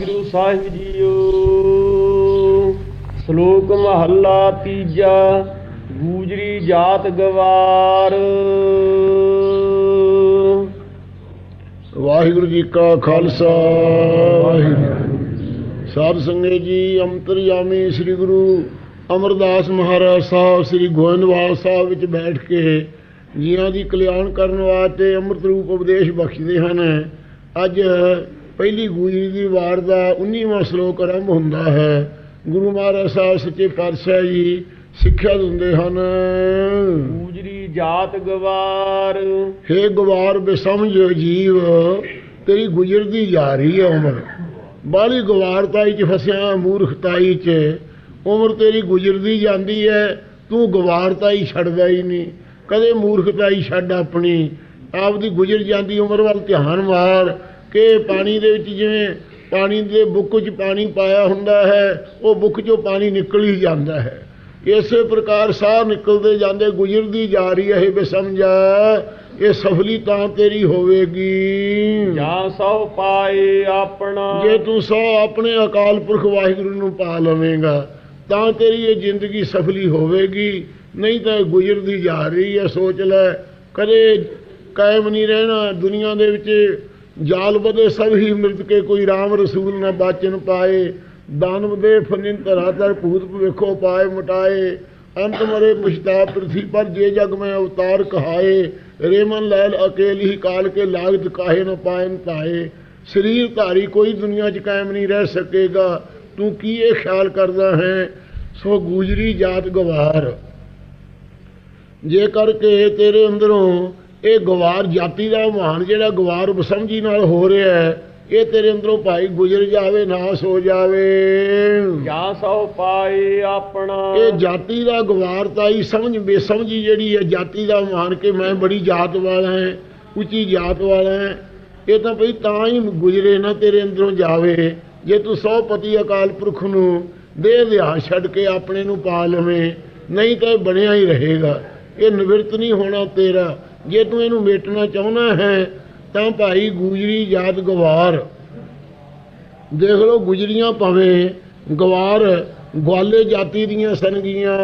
Guru Sahib JIO. ਸ਼ਲੋਕ ਮਹੱਲਾ ਤੀਜਾ ਗੂਜਰੀ ਜਾਤ ਗਵਾਰ। ਵਾਹਿਗੁਰੂ ਜੀ ਕਾ ਖਾਲਸਾ। ਵਾਹਿਗੁਰੂ ਸਾਧ ਸੰਗਤ ਜੀ ਅੰਤਰਯਾਮੀ ਸ੍ਰੀ ਗੁਰੂ ਅਮਰਦਾਸ ਮਹਾਰਾਜ ਸਾਹਿਬ ਸ੍ਰੀ ਗੋਇੰਦਵਾਲ ਸਾਹਿਬ ਵਿੱਚ ਬੈਠ ਕੇ ਜੀਆਂ ਦੀ ਕਲਿਆਣ ਕਰਨ ਵਾਸਤੇ ਅੰਮ੍ਰਿਤ ਰੂਪ ਉਪਦੇਸ਼ ਬਖਸ਼ਦੇ ਹਨ ਅੱਜ ਪਹਿਲੀ ਗੂਜਰੀ ਦੀ ਵਾਰ ਦਾ 19ਵਾਂ ਸ਼ਲੋਕ ਆਰੰਭ ਹੁੰਦਾ ਹੈ। ਗੁਰੂ ਮਹਾਰਾਜ ਸਾਹਿਬ ਸੱਚੇ ਪਾਤਸ਼ਾਹ ਜੀ ਸਿੱਖਿਆ ਦਿੰਦੇ ਹਨ। ਗੂਜਰੀ ਜਾਤ ਗਵਾਰ। ਹੇ ਗਵਾਰ ਬੇਸਮਝ ਜੀਵ ਤੇਰੀ ਗੁਜ਼ਰਦੀ ਜਾ ਰਹੀ ਹੈ ਉਮਰ। ਬਾਲੀ ਗਵਾਰਤਾਈ ਚ ਫਸਿਆ ਮੂਰਖਤਾਈ ਚ। ਉਮਰ ਤੇਰੀ ਗੁਜ਼ਰਦੀ ਜਾਂਦੀ ਹੈ ਤੂੰ ਗਵਾਰਤਾਈ ਛੱਡਦਾ ਹੀ ਨਹੀਂ। ਕਦੇ ਮੂਰਖਤਾਈ ਛੱਡ ਆਪਣੀ। ਆਪਦੀ ਗੁਜ਼ਰ ਜਾਂਦੀ ਉਮਰ ਵੱਲ ਧਿਆਨ ਮਾਰ। ਕਿ ਪਾਣੀ ਦੇ ਵਿੱਚ ਜਿਵੇਂ ਪਾਣੀ ਦੇ ਬੁੱਕ 'ਚ ਪਾਣੀ ਪਾਇਆ ਹੁੰਦਾ ਹੈ ਉਹ ਬੁੱਕ 'ਚੋਂ ਪਾਣੀ ਨਿਕਲ ਹੀ ਜਾਂਦਾ ਹੈ। ਇਸੇ ਪ੍ਰਕਾਰ ਸਾਹ ਨਿਕਲਦੇ ਜਾਂਦੇ ਗੁਜ਼ਰਦੀ ਜਾ ਰਹੀ ਹੈ ਬੇਸਮਝਾ ਇਹ ਸਫਲੀ ਤਾਂ ਤੇਰੀ ਹੋਵੇਗੀ। ਜਾਂ ਸਭ ਪਾਏ ਆਪਣਾ। ਜੇ ਤੂੰ ਸੋ ਆਪਣੇ ਅਕਾਲ ਪੁਰਖ ਵਾਹਿਗੁਰੂ ਨੂੰ ਪਾ ਲਵੇਂਗਾ ਤਾਂ ਤੇਰੀ ਇਹ ਜ਼ਿੰਦਗੀ ਸਫਲੀ ਹੋਵੇਗੀ। ਨਹੀਂ ਤਾਂ ਇਹ ਗੁਜ਼ਰਦੀ ਜਾ ਰਹੀ ਹੈ ਸੋਚ ਲੈ ਕਦੇ ਕਾਇਮ ਨਹੀਂ ਰਹਿਣਾ ਦੁਨੀਆ ਦੇ ਵਿੱਚ। ਜਾਲ ਬਦੇ ਸਭ ਹੀ ਮਿਰਤ ਕੇ ਕੋਈ RAM ਰਸੂਲ ਨਾ ਬਾਚਨ ਪਾਏ। ਦਾਨਵ ਦੇ ਫਨਿਨ ਧਰਾਤਰ ਭੂਤ ਭਵਿਖੋ ਪਾਏ ਮਟਾਏ। ਅੰਤ ਮਰੇ ਪਛਤਾ ਪ੍ਰਿਥੀ ਪਰ ਜੇ ਜਗ ਮੈਂ ਅਵਤਾਰ ਕਹਾਏ। ਰੇਮਨ ਲੈਲ ਅਕੇਲ ਹੀ ਕਾਲ ਕੇ ਲਾਗਤ ਕਾਹੇ ਨ ਪਾਇਨ ਤਾਏ ਸਰੀਰ ਧਾਰੀ ਕੋਈ ਦੁਨੀਆ 'ਚ ਕਾਇਮ ਨਹੀਂ ਰਹਿ ਸਕੇਗਾ। ਤੂੰ ਕੀ ਇਹ ਖਿਆਲ ਕਰਦਾ ਹੈ? ਸੋ ਗੂਜਰੀ ਜਾਤ ਗਵਾਰ। ਜੇ ਕਰਕੇ ਤੇਰੇ ਅੰਦਰੋਂ ਇਹ ਗਵਾਰ ਜਾਤੀ ਦਾ ਮਹਾਨ ਜਿਹੜਾ ਗਵਾਰ ਬਸਮਝੀ ਨਾਲ ਹੋ ਰਿਹਾ ਹੈ ਇਹ ਤੇਰੇ ਅੰਦਰੋਂ ਭਾਈ ਗੁਜ਼ਰ ਜਾਵੇ ਨਾਸ ਹੋ ਜਾਵੇ। ਜਾਂ ਸਭ ਪਾਏ ਆਪਣਾ। ਇਹ ਜਾਤੀ ਦਾ ਗਵਾਰਤਾਈ ਸਮਝ ਬੇਸਮਝੀ ਜਿਹੜੀ ਹੈ ਜਾਤੀ ਦਾ ਮਾਨ ਕੇ ਮੈਂ ਬੜੀ ਜਾਤ ਵਾਲਾ ਹਾਂ ਉੱਚੀ ਜਾਤ ਵਾਲਾ ਹਾਂ। ਇਹ ਤਾਂ ਭਈ ਤਾਂ ਹੀ ਗੁਜ਼ਰੇ ਨਾ ਤੇਰੇ ਅੰਦਰੋਂ ਜਾਵੇ। ਜੇ ਤੂੰ ਸੌ ਪਤੀ ਅਕਾਲ ਪੁਰਖ ਨੂੰ ਦੇਹ ਵਿਆਹ ਛੱਡ ਕੇ ਆਪਣੇ ਨੂੰ ਪਾ ਲਵੇਂ ਨਹੀਂ ਤਾਂ ਇਹ ਬਣਿਆ ਹੀ ਰਹੇਗਾ। ਇਹ ਨਿਵਰਤ ਨਹੀਂ ਹੋਣਾ ਤੇਰਾ। ਜੇ ਤੂੰ ਇਹਨੂੰ ਮੇਟਣਾ ਚਾਹੁੰਦਾ ਹੈ ਤਾਂ ਭਾਈ ਗੁਜਰੀ ਜਾਤ ਗਵਾਰ। ਦੇਖ ਲਓ ਗੁਜਰੀਆਂ ਭਾਵੇਂ ਗਵਾਰ ਗਵਾਲੇ ਜਾਤੀ ਦੀਆਂ ਸਨਗੀਆਂ।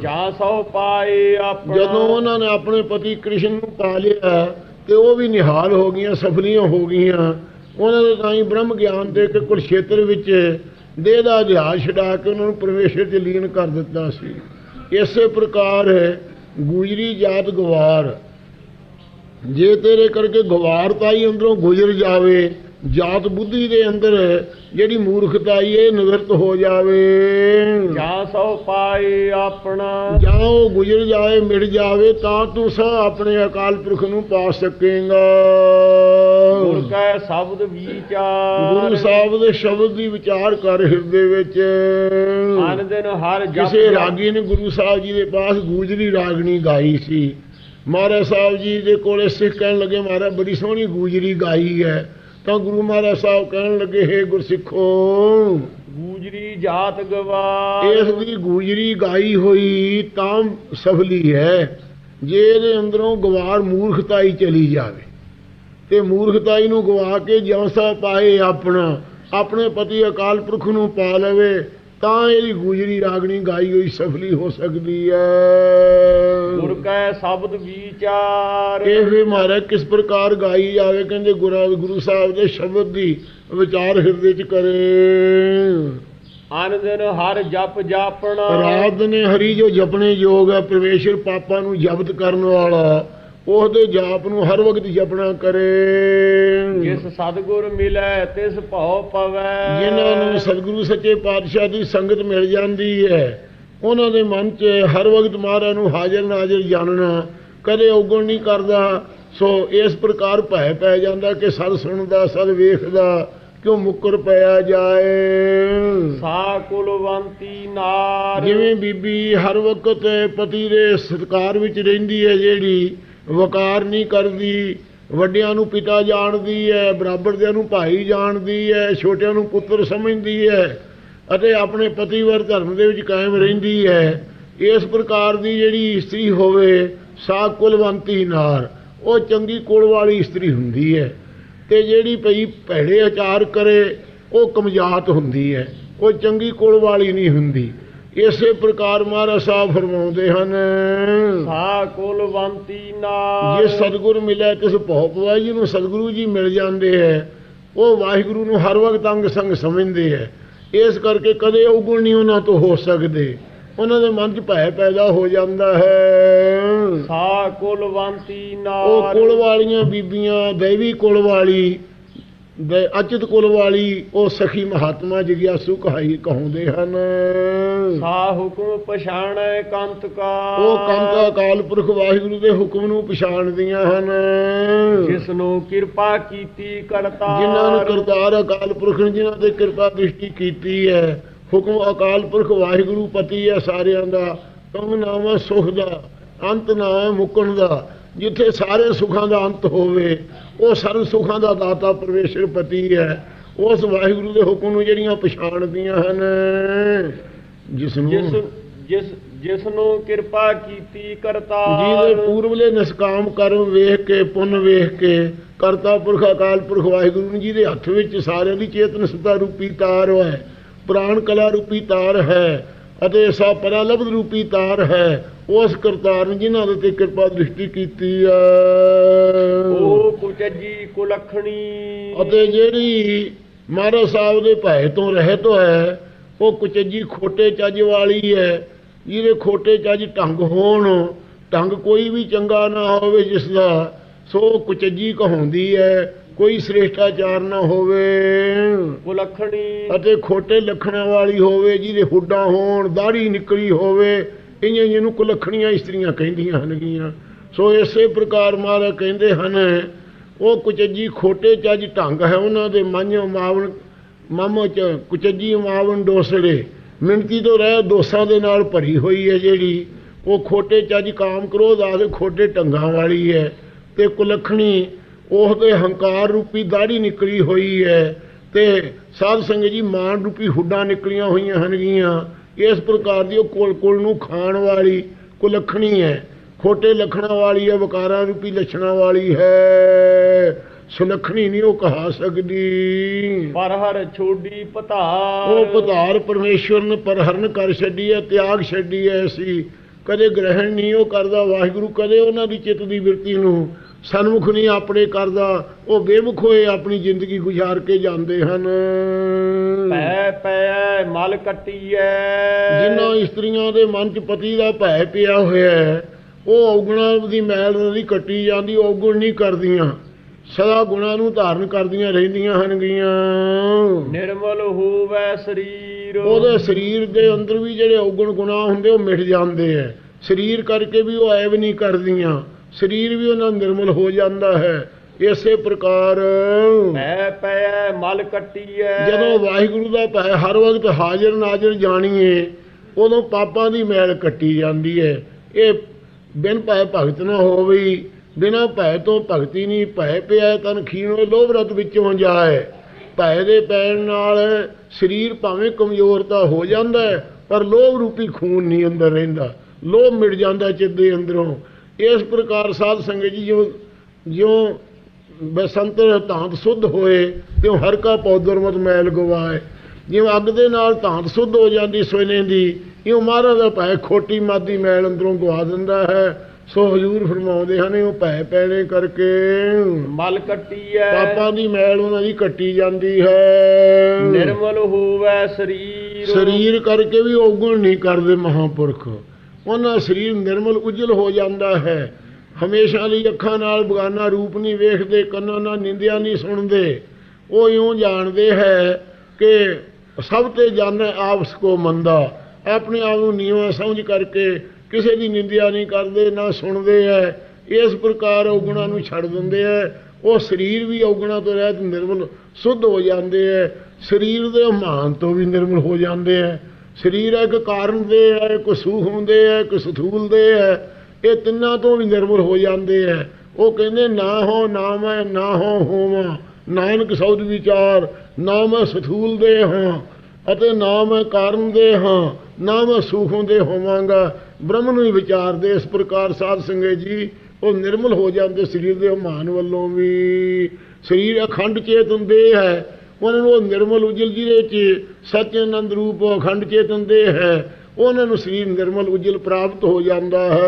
ਜਾਂ ਸਭ ਪਾਏ ਆਪਣਾ। ਜਦੋਂ ਉਹਨਾਂ ਨੇ ਆਪਣੇ ਪਤੀ ਕ੍ਰਿਸ਼ਨ ਨੂੰ ਪਾ ਲਿਆ ਤੇ ਉਹ ਵੀ ਨਿਹਾਲ ਹੋ ਗਈਆਂ ਸਫਲੀਆਂ ਹੋ ਗਈਆਂ। ਉਹਨਾਂ ਦੇ ਤਾਂ ਹੀ ਬ੍ਰਹਮ ਗਿਆਨ ਦੇ ਕੇ ਕੁਰਸ਼ੇਤਰ ਵਿੱਚ ਦੇਹ ਦਾ ਅਧਿਆਸ ਛਡਾ ਕੇ ਉਹਨਾਂ ਨੂੰ ਪਰਮੇਸ਼ਰ 'ਚ ਲੀਨ ਕਰ ਦਿੱਤਾ ਸੀ। ਇਸੇ ਪ੍ਰਕਾਰ ਗੁਜਰੀ ਜਾਤ ਗਵਾਰ। ਜੇ ਤੇਰੇ ਕਰਕੇ ਗਵਾਰਤਾਈ ਅੰਦਰੋਂ ਗੁਜ਼ਰ ਜਾਵੇ। ਜਾਤ ਬੁੱਧੀ ਦੇ ਅੰਦਰ ਜਿਹੜੀ ਮੂਰਖਤਾਈ ਇਹ ਨਿਵਰਤ ਹੋ ਜਾਵੇ। ਜਾਂ ਸਭ ਪਾਏ ਆਪਣਾ। ਜਾਂ ਉਹ ਗੁਜ਼ਰ ਜਾਏ ਮਿਟ ਜਾਵੇ ਤਾਂ ਤੂੰ ਸਾ ਆਪਣੇ ਅਕਾਲ ਪੁਰਖ ਨੂੰ ਪਾ ਸਕੇਗਾ। ਗੁਰ ਕੈ ਸ਼ਬਦ ਵਿਚਾਰ। ਗੁਰੂ ਸਾਹਿਬ ਦੇ ਸ਼ਬਦ ਦੀ ਵਿਚਾਰ ਕਰ ਹਿਰਦੇ ਵਿੱਚ। ਅਨ ਦਿਨ ਹਰ ਕਿਸੇ ਰਾਗੀ ਨੇ ਗੁਰੂ ਸਾਹਿਬ ਜੀ ਦੇ ਪਾਸ ਗੂਜਰੀ ਰਾਗਣੀ ਗਾਈ ਸੀ। ਮਹਾਰਾਜ ਸਾਹਿਬ ਜੀ ਦੇ ਕੋਲੇ ਸਿੱਖ ਕਹਿਣ ਲੱਗੇ ਮਹਾਰਾਜ ਬੜੀ ਸੋਹਣੀ ਗੂਜਰੀ ਗਾਈ ਹੈ। ਤਾਂ ਗੁਰੂ ਮਹਾਰਾਜ ਸਾਹਿਬ ਕਹਿਣ ਲੱਗੇ ਹੇ ਗੁਰਸਿੱਖੋ ਗੂਜਰੀ ਜਾਤ ਗਵਾਰ। ਇਸ ਦੀ ਗੂਜਰੀ ਗਾਈ ਹੋਈ ਤਾਂ ਸਫਲੀ ਹੈ ਜੇ ਇਹਦੇ ਅੰਦਰੋਂ ਗਵਾਰ ਮੂਰਖਤਾਈ ਚਲੀ ਜਾਵੇ। ਤੇ ਮੂਰਖਤਾਈ ਨੂੰ ਗਵਾ ਕੇ ਜਿਉਂ ਪਾਏ ਆਪਣਾ ਆਪਣੇ ਪਤੀ ਅਕਾਲ ਪੁਰਖ ਨੂੰ ਪਾ ਲਵੇ ਤਾਂ ਇਹਦੀ ਗੂਜਰੀ ਰਾਗਣੀ ਗਾਈ ਹੋਈ ਸਫਲੀ ਹੋ ਸਕਦੀ ਹੈ ਗੁਰ ਕੈ ਸ਼ਬਦ ਵਿਚਾਰ। ਇਹ ਵੀ ਮਹਾਰਾਜ ਕਿਸ ਪ੍ਰਕਾਰ ਗਾਈ ਜਾਵੇ ਕਹਿੰਦੇ ਗੁਰੂ ਗੁਰੂ ਸਾਹਿਬ ਦੇ ਸ਼ਬਦ ਦੀ ਵਿਚਾਰ ਹਿਰਦੇ ਚ ਕਰੇ। ਅਨ ਦਿਨ ਹਰ ਜਪ ਜਾਪਣਾ। ਰਾਤ ਨੇ ਹਰੀ ਜੋ ਜਪਣੇ ਯੋਗ ਹੈ ਪ੍ਰਵੇਸ਼ਰ ਪਾਪਾਂ ਨੂੰ ਜ਼ਬਤ ਕਰਨ ਵਾਲਾ। ਉਹਦੇ ਜਾਪ ਨੂੰ ਹਰ ਵਕਤ ਜਪਣਾ ਕਰੇ। ਜਿਸ ਸਤਗੁਰ ਮਿਲੈ ਤਿਸ ਭਉ ਪਵੈ। ਜਿਨ੍ਹਾਂ ਨੂੰ ਸਤਿਗੁਰੂ ਸੱਚੇ ਪਾਤਸ਼ਾਹ ਦੀ ਸੰਗਤ ਮਿਲ ਜਾਂਦੀ ਹੈ ਉਹਨਾਂ ਦੇ ਮਨ 'ਚ ਹਰ ਵਕਤ ਮਹਾਰਾਜ ਨੂੰ ਹਾਜ਼ਰ ਨਾਜ਼ਰ ਜਾਣਨਾ ਕਦੇ ਔਗਣ ਨਹੀਂ ਕਰਦਾ। ਸੋ ਇਸ ਪ੍ਰਕਾਰ ਭੈ ਪੈ ਜਾਂਦਾ ਕਿ ਸਦ ਸੁਣਦਾ ਸਦ ਵੇਖਦਾ ਕਿਉਂ ਮੁੱਕਰ ਪਿਆ ਜਾਏ। ਸਾ ਕੁਲਵੰਤੀ ਨਾਰ। ਜਿਵੇਂ ਬੀਬੀ ਹਰ ਵਕਤ ਪਤੀ ਦੇ ਸਤਕਾਰ ਵਿੱਚ ਰਹਿੰਦੀ ਹੈ ਜਿਹੜੀ ਵਕਾਰ ਨਹੀਂ ਕਰਦੀ, ਵੱਡਿਆਂ ਨੂੰ ਪਿਤਾ ਜਾਣਦੀ ਹੈ ਬਰਾਬਰ ਦਿਆਂ ਨੂੰ ਭਾਈ ਜਾਣਦੀ ਹੈ ਛੋਟਿਆਂ ਨੂੰ ਪੁੱਤਰ ਸਮਝਦੀ ਹੈ ਅਤੇ ਆਪਣੇ ਪਤੀਵਰ ਧਰਮ ਦੇ ਵਿੱਚ ਕਾਇਮ ਰਹਿੰਦੀ ਹੈ ਇਸ ਪ੍ਰਕਾਰ ਦੀ ਜਿਹੜੀ ਇਸਤਰੀ ਹੋਵੇ ਸਾ ਕੁਲਵੰਤੀ ਨਾਰ ਉਹ ਚੰਗੀ ਕੁਲ ਵਾਲੀ ਇਸਤਰੀ ਹੁੰਦੀ ਹੈ ਤੇ ਜਿਹੜੀ ਭਈ ਭੈੜੇ ਆਚਾਰ ਕਰੇ, ਉਹ ਕਮਜਾਤ ਹੁੰਦੀ ਹੈ ਉਹ ਚੰਗੀ ਕੁਲ ਵਾਲੀ ਨਹੀਂ ਹੁੰਦੀ। ਇਸੇ ਪ੍ਰਕਾਰ ਮਹਾਰਾਜ ਸਾਹਿਬ ਫਰਮਾਉਂਦੇ ਹਨ ਸਾ ਕੁਲਵੰਤੀ ਨਾਰ ਜੇ ਸਤਿਗੁਰ ਮਿਲੇ ਤਿਸ ਭਉ ਪਵਾਈ ਜਿਹਨੂੰ ਸਤਿਗੁਰੂ ਜੀ ਮਿਲ ਜਾਂਦੇ ਹੈ ਉਹ ਵਾਹਿਗੁਰੂ ਨੂੰ ਹਰ ਵਕਤ ਅੰਗ ਸੰਗ ਸਮਝਦੇ ਹੈ। ਇਸ ਕਰਕੇ ਕਦੇ ਔਗੁਣ ਨਹੀਂ ਉਹਨਾਂ ਤੋਂ ਹੋ ਸਕਦੇ। ਉਹਨਾਂ ਦੇ ਮਨ 'ਚ ਭੈ ਪੈਦਾ ਹੋ ਜਾਂਦਾ ਹੈ। ਸਾ ਕੁਲਵੰਤੀ ਉਹ ਨਾਰ ਕੁਲ ਵਾਲੀਆਂ ਬੀਬੀਆਂ ਦੇਵੀ ਕੁਲ ਵਾਲੀ ਦੇ ਅਚਿਤ ਕੁਲ ਵਾਲੀ ਉਹ ਸਖੀ ਮਹਾਤਮਾ ਜਗਿਆਸੂ ਕਹਾਈ ਕਹਾਉਂਦੇ ਹਨ। ਸਾ ਹੁਕਮ ਪਛਾਣੈ ਕੰਤ ਕਾ ਉਹ ਕੰਤ ਅਕਾਲ ਪੁਰਖ ਵਾਹਿਗੁਰੂ ਦੇ ਹੁਕਮ ਨੂੰ ਪਛਾਣਦੀਆਂ ਹਨ। ਜਿਸ ਨੂੰ ਕਿਰਪਾ ਕੀਤੀ ਕਰਤਾ ਜਿਨ੍ਹਾਂ ਨੂੰ ਕਰਤਾਰ ਅਕਾਲ ਪੁਰਖ ਨੇ ਜਿਨ੍ਹਾਂ ਤੇ ਕਿਰਪਾ ਦ੍ਰਿਸ਼ਟੀ ਕੀਤੀ ਹੈ ਹੁਕਮ ਅਕਾਲ ਪੁਰਖ ਵਾਹਿਗੁਰੂ ਪਤੀ ਹੈ ਸਾਰਿਆਂ ਦਾ ਤੁਮ ਨਾਮ ਸੁਖ ਦਾ ਅੰਤ ਨਾਮ ਮੁਕਣ ਦਾ ਜਿੱਥੇ ਸਾਰੇ ਸੁੱਖਾਂ ਦਾ ਅੰਤ ਹੋਵੇ ਉਹ ਸਰਵ ਸੁੱਖਾਂ ਦਾ ਦਾਤਾ ਪਰਮੇਸ਼ਰ ਪਤੀ ਹੈ। ਉਸ ਵਾਹਿਗੁਰੂ ਦੇ ਹੁਕਮ ਨੂੰ ਜਿਹੜੀਆਂ ਪਛਾਣਦੀਆਂ ਹਨ ਜਿਸ ਨੂੰ ਜਿਸ ਜਿਸ ਨੂੰ ਕਿਰਪਾ ਕੀਤੀ ਕਰਤਾ ਜਿਹਦੇ ਪੂਰਵਲੇ ਨਿਸਕਾਮ ਕਰਮ ਵੇਖ ਕੇ ਪੁੰਨ ਵੇਖ ਕੇ ਕਰਤਾ ਪੁਰਖ ਅਕਾਲ ਪੁਰਖ ਵਾਹਿਗੁਰੂ ਨੇ ਜਿਹਦੇ ਹੱਥ ਵਿੱਚ ਸਾਰਿਆਂ ਦੀ ਚੇਤਨ ਸਤਾ ਰੂਪੀ ਤਾਰ ਹੈ ਪ੍ਰਾਣ ਕਲਾ ਰੂਪੀ ਤਾਰ ਹੈ ਅਤੇ ਸਾ ਪਰਾਲਬਧ ਰੂਪੀ ਤਾਰ ਹੈ। ਉਸ ਕਰਤਾਰ ਨੇ ਜਿਨ੍ਹਾਂ ਦੇ ਤੇ ਕਿਰਪਾ ਦ੍ਰਿਸ਼ਟੀ ਕੀਤੀ ਹੈ ਉਹ ਕੁਚਜੀ ਕੁਲਖਣੀ। ਅਤੇ ਜਿਹੜੀ ਮਹਾਰਾਜ ਸਾਹਿਬ ਦੇ ਭੈ ਤੋਂ ਰਹਿਤ ਹੈ ਉਹ ਕੁਚਜੀ ਖੋਟੇ ਚੱਜ ਵਾਲੀ ਹੈ। ਜਿਹਦੇ ਖੋਟੇ ਚੱਜ ਢੰਗ ਹੋਣ ਢੰਗ ਕੋਈ ਵੀ ਚੰਗਾ ਨਾ ਹੋਵੇ ਜਿਸ ਦਾ ਸੋ ਕੁਚਜੀ ਕਹਾਉਂਦੀ ਹੈ ਕੋਈ ਸ੍ਰੇਸ਼ਟਾਚਾਰ ਨਾ ਹੋਵੇ। ਕੁਲਖਣੀ। ਅਤੇ ਖੋਟੇ ਲੱਖਣਾਂ ਵਾਲੀ ਹੋਵੇ ਜਿਹਦੇ ਹੁੱਡਾਂ ਹੋਣ ਦਾੜੀ ਨਿਕਲੀ ਹੋਵੇ ਇਆਂ ਜਿਹਨੂੰ ਕੁਲੱਖਣੀਆਂ ਇਸਤਰੀਆਂ ਕਹਿੰਦੀਆਂ ਹਨਗੀਆਂ। ਸੋ ਇਸੇ ਪ੍ਰਕਾਰ ਮਹਾਰਾਜ ਕਹਿੰਦੇ ਹਨ ਉਹ ਕੁਚੱਜੀ ਖੋਟੇ ਚੱਜ ਢੰਗ ਹੈ ਉਹਨਾਂ ਦੇ ਮਨ ਮਾਵਨ ਮਮ ਚ ਕੁਚੱਜੀ ਮਾਵਨ ਡੋਸੜੇ। ਮਿੰਤੀ ਤੋਂ ਰਹਿ ਦੋਸਾਂ ਦੇ ਨਾਲ ਭਰੀ ਹੋਈ ਹੈ ਜਿਹੜੀ। ਉਹ ਖੋਟੇ ਚੱਜ ਕਾਮ ਕ੍ਰੋਧ ਆਦਿ ਖੋਟੇ ਢੰਗਾਂ ਵਾਲੀ ਹੈ। ਤੇ ਕੁਲੱਖਣੀ ਉਹ ਤੇ ਹੰਕਾਰ ਰੂਪੀ ਦਾੜੀ ਨਿਕਲੀ ਹੋਈ ਹੈ ਤੇ ਸਾਧ ਸੰਗਤ ਜੀ ਮਾਨ ਰੂਪੀ ਹੁੱਡਾਂ ਨਿਕਲੀਆਂ ਹੋਈਆਂ ਹਨਗੀਆਂ ਇਸ ਪ੍ਰਕਾਰ ਦੀ ਉਹ ਕੁਲ ਕੁਲ ਨੂੰ ਖਾਣ ਵਾਲੀ ਕੁਲੱਖਣੀ ਹੈ। ਖੋਟੇ ਲੱਖਣਾਂ ਵਾਲੀ ਹੈ ਵਿਕਾਰਾਂ ਰੂਪੀ ਲੱਛਣਾਂ ਵਾਲੀ ਹੈ। ਸੁਲੱਖਣੀ ਨਹੀਂ ਉਹ ਕਹਾ ਸਕਦੀ। ਪਰ ਹਰ ਛੋਡੀ ਪਧਾਰ। ਉਹ ਪਧਾਰ ਪਰਮੇਸ਼ਵਰ ਨੇ ਪਰਹਰਨ ਕਰ ਛੱਡੀ ਹੈ ਤਿਆਗ ਛੱਡੀ ਹੈ ਸੀ ਕਦੇ ਗ੍ਰਹਿਣ ਨਹੀਂ ਉਹ ਕਰਦਾ ਵਾਹਿਗੁਰੂ ਕਦੇ ਉਹਨਾਂ ਦੀ ਚਿੱਤ ਦੀ ਬਿਰਤੀ ਨੂੰ। ਸਨਮੁਖ ਨਹੀਂ ਆਪਣੇ ਕਰਦਾ ਉਹ ਬੇਮੁਖ ਹੋਏ ਆਪਣੀ ਜ਼ਿੰਦਗੀ ਗੁਜ਼ਾਰ ਕੇ ਜਾਂਦੇ ਹਨ। ਪੈ ਪੈ ਮਲ ਕੱਟੀਐ। ਜਿਨ੍ਹਾਂ ਇਸਤਰੀਆਂ ਦੇ ਮਨ 'ਚ ਪਤੀ ਦਾ ਭੈ ਪਿਆ ਹੋਇਆ ਹੈ ਉਹ ਔਗਣਾ ਦੀ ਮੈਲ ਦੀ ਕੱਟੀ ਜਾਂਦੀ ਔਗਣ ਨਹੀਂ ਕਰਦੀਆਂ। ਸਦਾ ਗੁਣਾਂ ਨੂੰ ਧਾਰਨ ਕਰਦੀਆਂ ਰਹਿੰਦੀਆਂ ਹਨਗੀਆਂ। ਨਿਰਮਲ ਹੋਵੇ ਸਰੀਰ। ਉਹਦੇ ਸਰੀਰ ਦੇ ਅੰਦਰ ਵੀ ਜਿਹੜੇ ਔਗਣ ਗੁਨਾਹ ਹੁੰਦੇ ਉਹ ਮਿਟ ਜਾਂਦੇ ਐ। ਸਰੀਰ ਕਰਕੇ ਵੀ ਉਹ ਐਬ ਨਹੀਂ ਕਰਦੀਆਂ। ਸਰੀਰ ਵੀ ਉਹਨਾਂ ਦਾ ਨਿਰਮਲ ਹੋ ਜਾਂਦਾ ਹੈ ਇਸੇ ਪ੍ਰਕਾਰ ਪੈ ਪੈ ਮਲ ਕੱਟੀਐ। ਜਦੋਂ ਵਾਹਿਗੁਰੂ ਦਾ ਭੈ ਹਰ ਵਕਤ ਹਾਜ਼ਰ ਨਾਜ਼ਰ ਜਾਣੀਏ ਉਦੋਂ ਪਾਪਾਂ ਦੀ ਮੈਲ ਕੱਟੀ ਜਾਂਦੀ ਹੈ। ਇਹ ਬਿਨ ਭੈ ਭਗਤ ਨਾ ਹੋਵੇ ਬਿਨਾ ਭੈ ਤੋਂ ਭਗਤੀ ਨਹੀਂ ਭੈ ਪਿਆ ਤਨ ਖੀਣੋ ਲੋਭ ਰਤ ਵਿੱਚੋਂ ਜਾਏ। ਭੈ ਦੇ ਪੈਣ ਨਾਲ ਸਰੀਰ ਭਾਵੇਂ ਕਮਜ਼ੋਰ ਤਾਂ ਹੋ ਜਾਂਦਾ ਪਰ ਲੋਭ ਰੂਪੀ ਖੂਨ ਨਹੀਂ ਅੰਦਰ ਰਹਿੰਦਾ। ਲੋਭ ਮਿਟ ਜਾਂਦਾ ਚਿੱਤ ਦੇ ਅੰਦਰੋਂ। ਇਸ ਪ੍ਰਕਾਰ ਸਾਧ ਸੰਗਤ ਜੀ ਜਿਉਂ ਜਿਉਂ ਬਸੰਤ ਧਾਂਤ ਸੁੱਧ ਹੋਏ ਤਿਉ ਹਰ ਕਾ ਪੌਦਰਮਤ ਮੈਲ ਗਵਾਏ। ਜਿਵੇਂ ਅੱਗ ਦੇ ਨਾਲ ਧਾਂਤ ਸੁੱਧ ਹੋ ਜਾਂਦੀ ਸੋਨੇ ਦੀ ਇਉਂ ਮਹਾਰਾਜ ਦਾ ਭੈ ਖੋਟੀ ਮਾਦੀ ਮੈਲ ਅੰਦਰੋਂ ਗਵਾ ਦਿੰਦਾ ਹੈ। ਸੋ ਹਜੂਰ ਫਰਮਾਉਂਦੇ ਹਨ ਇਹ ਭੈ ਪੈਣੇ ਕਰਕੇ। ਮਲ ਕੱਟੀਐ ਪਾਪਾਂ ਦੀ ਮੈਲ ਉਹਨਾਂ ਦੀ ਕੱਟੀ ਜਾਂਦੀ ਹੈ। ਨਿਰਮਲ ਹੋਵੇ ਸਰੀਰ। ਸਰੀਰ ਕਰਕੇ ਵੀ ਔਗਣ ਨਹੀਂ ਕਰਦੇ ਮਹਾਪੁਰਖ। ਉਹਨਾਂ ਸਰੀਰ ਨਿਰਮਲ ਉਜਲ ਹੋ ਜਾਂਦਾ ਹੈ। ਹਮੇਸ਼ਾ ਲਈ ਅੱਖਾਂ ਨਾਲ ਬਗਾਨਾ ਰੂਪ ਨਹੀਂ ਵੇਖਦੇ, ਕੰਨਾਂ ਨਾਲ ਨਿੰਦਿਆ ਨਹੀਂ ਸੁਣਦੇ। ਉਹ ਇਉਂ ਜਾਣਦੇ ਹੈ ਕਿ ਸਭ ਤੇ ਜਾਣੈ ਆਪਸ ਕੋ ਮੰਦਾ। ਆਪਣੇ ਆਪ ਨੂੰ ਨੀਵਾਂ ਸਮਝ ਕਰਕੇ ਕਿਸੇ ਦੀ ਨਿੰਦਿਆ ਨਹੀਂ ਕਰਦੇ, ਨਾ ਸੁਣਦੇ ਐ ਇਸ ਪ੍ਰਕਾਰ ਔਗੁਣਾਂ ਨੂੰ ਛੱਡ ਦਿੰਦੇ ਐ ਉਹ ਸਰੀਰ ਵੀ ਔਗਣਾ ਤੋਂ ਰਹਿਤ ਨਿਰਮਲ, ਸੁੱਧ ਹੋ ਜਾਂਦੇ ਐ ਸਰੀਰ ਦੇ ਮਾਨ ਤੋਂ ਵੀ ਨਿਰਮਲ ਹੋ ਜਾਂਦੇ ਐ ਸਰੀਰ ਇੱਕ ਕਾਰਨ ਦੇ ਹੈ, ਇੱਕ ਸੂਖਮ ਦੇ ਹੈ, ਇੱਕ ਸਥੂਲ ਦੇ ਹੈ। ਇਹ ਤਿੰਨਾਂ ਤੋਂ ਵੀ ਨਿਰਮਲ ਹੋ ਜਾਂਦੇ ਹੈ। ਉਹ ਕਹਿੰਦੇ, ਨਾ ਹੋ, ਨਾ ਮੈਂ, ਨਾ ਹੋ, ਹੋਵਾਂ। ਨਾਨਕ ਸੌਦ ਵਿਚਾਰ, ਨਾ ਮੈਂ ਸਥੂਲ ਦੇ ਹਾਂ ਅਤੇ ਨਾ ਮੈਂ ਕਾਰਨ ਦੇ ਹਾਂ, ਨਾ ਮੈਂ ਸੂਖਮ ਦੇ ਹੋਵਾਂਗਾ। ਬ੍ਰਹਮ ਨੂੰ ਹੀ ਵਿਚਾਰਦੇ ਇਸ ਪ੍ਰਕਾਰ ਸਾਧ ਸੰਗਤ ਜੀ, ਉਹ ਨਿਰਮਲ ਹੋ ਜਾਂਦੇ ਸਰੀਰ ਦੇ ਮਾਨ ਵੱਲੋਂ ਵੀ। ਸਰੀਰ ਅਖੰਡ ਚੇਤਨ ਦੇ ਹੈ। ਉਹਨਾਂ ਨੂੰ ਉਹ ਨਿਰਮਲ ਉਜਲ ਜਿਹਦੇ ਵਿੱਚ ਸੱਚਾਨੰਦ ਰੂਪ ਅਖੰਡ ਚੇਤਨ ਦੇ ਹੈ ਉਹਨਾਂ ਨੂੰ ਸਰੀਰ ਨਿਰਮਲ ਉਜਲ ਪ੍ਰਾਪਤ ਹੋ ਜਾਂਦਾ ਹੈ।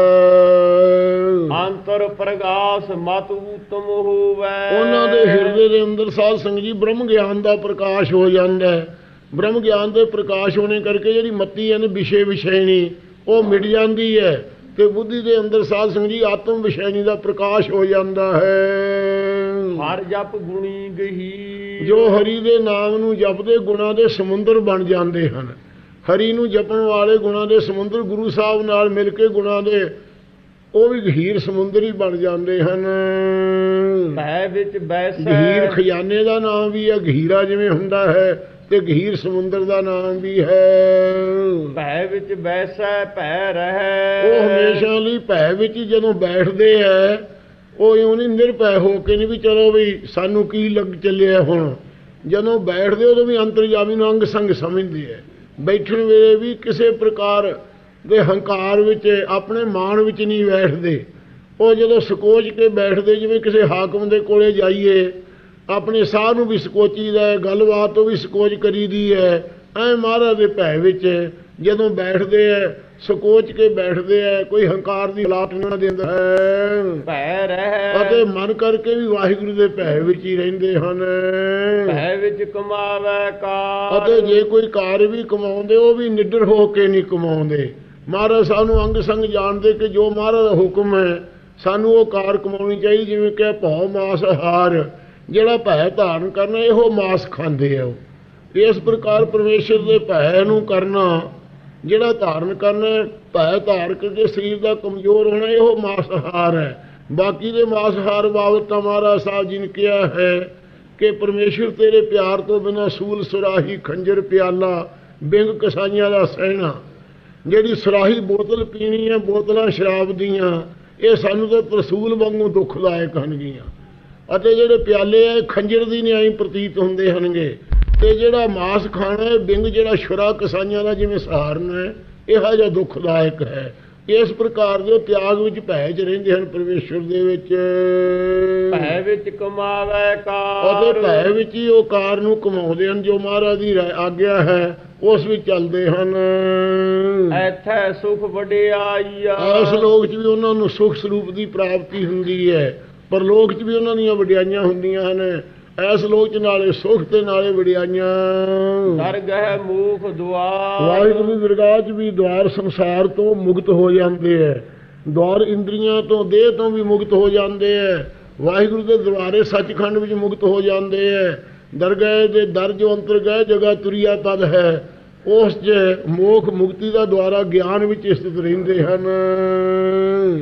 ਅੰਤਰ ਪ੍ਰਗਾਸ ਮਤ ਉਤਮ ਹੋਵੇ। ਉਹਨਾਂ ਦੇ ਹਿਰਦੇ ਦੇ ਅੰਦਰ ਸਾਧ ਸੰਗਤ ਜੀ ਬ੍ਰਹਮ ਗਿਆਨ ਦਾ ਪ੍ਰਕਾਸ਼ ਹੋ ਜਾਂਦਾ ਹੈ। ਬ੍ਰਹਮ ਗਿਆਨ ਦੇ ਪ੍ਰਕਾਸ਼ ਹੋਣੇ ਕਰਕੇ ਜਿਹੜੀ ਮੱਤੀ ਹੈ ਨਾ ਵਿਸ਼ੇ ਵਿਸ਼ੇਣੀ ਉਹ ਮਿਟ ਜਾਂਦੀ ਹੈ। ਤੇ ਬੁੱਧੀ ਦੇ ਅੰਦਰ ਸਾਧ ਸੰਗਤ ਜੀ ਆਤਮ ਵਿਸ਼ੇਣੀ ਦਾ ਪ੍ਰਕਾਸ਼ ਹੋ ਜਾਂਦਾ ਹੈ। ਹਰ ਜਪ ਗੁਣੀ ਗਹੀ। ਜੋ ਹਰੀ ਦੇ ਨਾਮ ਨੂੰ ਜਪਦੇ ਗੁਣਾ ਦੇ ਸਮੁੰਦਰ ਬਣ ਜਾਂਦੇ ਹਨ। ਹਰੀ ਨੂੰ ਜਪਣ ਵਾਲੇ ਗੁਣਾ ਦੇ ਸਮੁੰਦਰ ਗੁਰੂ ਸਾਹਿਬ ਨਾਲ ਮਿਲ ਕੇ ਗੁਣਾ ਦੇ ਉਹ ਵੀ ਗਹੀਰ ਸਮੁੰਦਰ ਹੀ ਬਣ ਜਾਂਦੇ ਹਨ। ਭੈ ਵਿੱਚ ਬੈਸੈ। ਗਹੀਰ ਖਜ਼ਾਨੇ ਦਾ ਨਾਮ ਵੀ ਹੈ ਗਹੀਰਾ ਜਿਵੇਂ ਹੁੰਦਾ ਹੈ। ਤੇ ਗਹੀਰ ਸਮੁੰਦਰ ਦਾ ਨਾਮ ਵੀ ਹੈ। ਭੈ ਵਿੱਚ ਬੈਸੈ ਭੈ ਰਹਿ। ਉਹ ਹਮੇਸ਼ਾ ਲਈ ਭੈ ਵਿੱਚ ਜਦੋਂ ਬੈਠਦੇ ਐ ਉਹ ਇਉਂ ਨਹੀਂ ਨਿਰਭੈ ਹੋ ਕੇ ਨਹੀਂ ਵੀ ਚਲੋ ਵੀ ਸਾਨੂੰ ਕੀ ਲੱਗ ਚੱਲਿਆ ਹੁਣ। ਜਦੋਂ ਬੈਠਦੇ ਉਦੋਂ ਵੀ ਅੰਤਰਜਾਮੀ ਨੂੰ ਅੰਗ ਸੰਗ ਸਮਝਦੇ ਐ। ਬੈਠਣ ਵੇਲੇ ਵੀ ਕਿਸੇ ਪ੍ਰਕਾਰ ਦੇ ਹੰਕਾਰ ਵਿੱਚ ਆਪਣੇ ਮਾਣ ਵਿੱਚ ਨਹੀਂ ਬੈਠਦੇ। ਉਹ ਜਦੋਂ ਸਕੋਚ ਕੇ ਬੈਠਦੇ ਜਿਵੇਂ ਕਿਸੇ ਹਾਕਮ ਦੇ ਕੋਲੇ ਜਾਈਏ ਆਪਣੇ ਸਾਹ ਨੂੰ ਵੀ ਸਕੋਚੀਦਾ ਹੈ ਗੱਲਬਾਤ ਤੋਂ ਵੀ ਸਕੋਚ ਕਰੀਦੀ ਹੈ। ਐ ਮਹਾਰਾਜ ਦੇ ਭੈ ਵਿੱਚ ਜਦੋਂ ਬੈਠਦੇ ਐ ਸਕੋਚ ਕੇ ਬੈਠਦੇ ਐ ਕੋਈ ਹੰਕਾਰ ਦੀ ਹਾਲਾਤ ਉਹਨਾਂ ਦੇ ਅੰਦਰ ਹੈ। ਭੈ ਰਹਿ। ਅਤੇ ਮਨ ਕਰਕੇ ਵੀ ਵਾਹਿਗੁਰੂ ਦੇ ਭੈ ਵਿੱਚ ਹੀ ਰਹਿੰਦੇ ਹਨ। ਭੈ ਵਿੱਚ ਕਮਾਵੇ ਕਾਰ। ਅਤੇ ਜੇ ਕੋਈ ਕਾਰ ਵੀ ਕਮਾਉਂਦੇ ਉਹ ਵੀ ਨਿਡਰ ਹੋ ਕੇ ਨਹੀਂ ਕਮਾਉਂਦੇ। ਮਹਾਰਾਜ ਸਾਨੂੰ ਅੰਗ ਸੰਗ ਜਾਣਦੇ ਕਿ ਜੋ ਮਹਾਰਾਜ ਦਾ ਹੁਕਮ ਹੈ ਸਾਨੂੰ ਉਹ ਕਾਰ ਕਮਾਉਣੀ ਚਾਹੀਦੀ ਜਿਵੇਂ ਕਿ ਭਉ ਮਾਸ ਹਾਰ। ਜਿਹੜਾ ਭੈ ਧਾਰਨ ਕਰਨਾ, ਇਹੋ ਮਾਸ ਖਾਂਦੇ ਆ ਉਹ। ਇਸ ਪ੍ਰਕਾਰ ਪਰਮੇਸ਼ਰ ਦੇ ਭੈ ਨੂੰ ਕਰਨਾ, ਜਿਹੜਾ ਧਾਰਨ ਕਰਨਾ, ਭੈ ਧਾਰ ਕਰਕੇ ਸਰੀਰ ਦਾ ਕਮਜ਼ੋਰ ਹੋਣਾ, ਇਹੋ ਮਾਸਹਾਰ ਹੈ। ਬਾਕੀ ਦੇ ਮਾਸਹਾਰ ਬਾਬਤ ਤਾਂ ਮਹਾਰਾਜ ਸਾਹਿਬ ਜੀ ਨੇ ਕਿਹਾ ਹੈ ਕਿ ਪਰਮੇਸ਼ਰ ਤੇਰੇ ਪਿਆਰ ਤੋਂ ਬਿਨਾ ਸੂਲ ਸੁਰਾਹੀ, ਖੰਜਰ ਪਿਆਲਾ, ਬਿੰਗ ਕਸਾਈਆਂ ਦਾ ਸਹਿਣਾ, ਜਿਹੜੀ ਸੁਰਾਹੀ ਬੋਤਲ ਪੀਣੀ ਹੈ ਬੋਤਲਾਂ ਸ਼ਰਾਬ ਦੀਆਂ, ਇਹ ਸਾਨੂੰ ਤਾਂ ਤਰਸੂਲ ਵਾਂਗੂ ਦੁਖਦਾਇਕ ਹਨਗੀਆਂ ਅਤੇ ਜਿਹੜੇ ਪਿਆਲੇ ਇਹ ਖੰਜਰ ਦੀ ਨਿਆਈ ਪ੍ਰਤੀਤ ਹੁੰਦੇ ਹਨਗੇ ਤੇ ਜਿਹੜਾ ਮਾਸ ਖਾਣਾ ਹੈ ਬਿੰਗ ਜਿਹੜਾ ਸ਼ੁਰਾ ਕਸਾਈਆਂ ਦਾ ਜਿਵੇਂ ਸਹਾਰਨ ਹੈ ਇਹੋ ਜਿਹਾ ਦੁਖਦਾਇਕ ਹੈ। ਇਸ ਪ੍ਰਕਾਰ ਦੇ ਉਹ ਤਿਆਗ ਵਿੱਚ ਭੈ ਚ ਰਹਿੰਦੇ ਹਨ ਪਰਮੇਸ਼ਰ ਦੇ ਵਿੱਚ। ਭੈ ਵਿੱਚ ਕਮਾਵੇ ਕਾਰ। ਭੈ ਵਿੱਚ ਹੀ ਉਹ ਕਾਰ ਨੂੰ ਕਮਾਉਂਦੇ ਹਨ ਜੋ ਮਹਾਰਾਜ ਦੀ ਆਗਿਆ ਹੈ ਉਸ ਵਿੱਚ ਚੱਲਦੇ ਹਨ। ਐਥੈ ਸੁਖ ਵਡਿਆਈਆ। ਇਸ ਲੋਕ 'ਚ ਵੀ ਉਹਨਾਂ ਨੂੰ ਸੁਖ ਸਰੂਪ ਦੀ ਪ੍ਰਾਪਤੀ ਹੁੰਦੀ ਹੈ। ਪਰ ਲੋਕ 'ਚ ਵੀ ਉਹਨਾਂ ਦੀਆਂ ਵਡਿਆਈਆਂ ਹੁੰਦੀਆਂ ਹਨ। ਇਸ ਲੋਕ 'ਚ ਨਾਲੇ ਸੁਖ ਤੇ ਨਾਲੇ ਵਡਿਆਈਆਂ। ਦਰਗਹਿ ਮੂਖ ਦੁਆਰ। ਵਾਹਿਗੁਰੂ ਦੀ ਦਰਗਾਹ 'ਚ ਵੀ ਦਵਾਰ ਸੰਸਾਰ ਤੋਂ ਮੁਕਤ ਹੋ ਜਾਂਦੇ ਐ। ਦਵਾਰ ਇੰਦਰੀਆਂ ਤੋਂ ਦੇਹ ਤੋਂ ਵੀ ਮੁਕਤ ਹੋ ਜਾਂਦੇ ਐ। ਵਾਹਿਗੁਰੂ ਦੇ ਦਰਬਾਰੇ ਸੱਚਖੰਡ ਵਿੱਚ ਮੁਕਤ ਹੋ ਜਾਂਦੇ ਐ। ਦਰਗਾਹ ਦੇ ਦਰ ਜੋ ਅੰਤਰ ਗਏ ਜਗ੍ਹਾ ਤੁਰਿਆ ਪਦ ਹੈ। ਉਸ 'ਚ ਮੋਖ ਮੁਕਤੀ ਦਾ ਦੁਆਰਾ ਗਿਆਨ ਵਿੱਚ ਸਥਿਤ ਰਹਿੰਦੇ ਹਨ।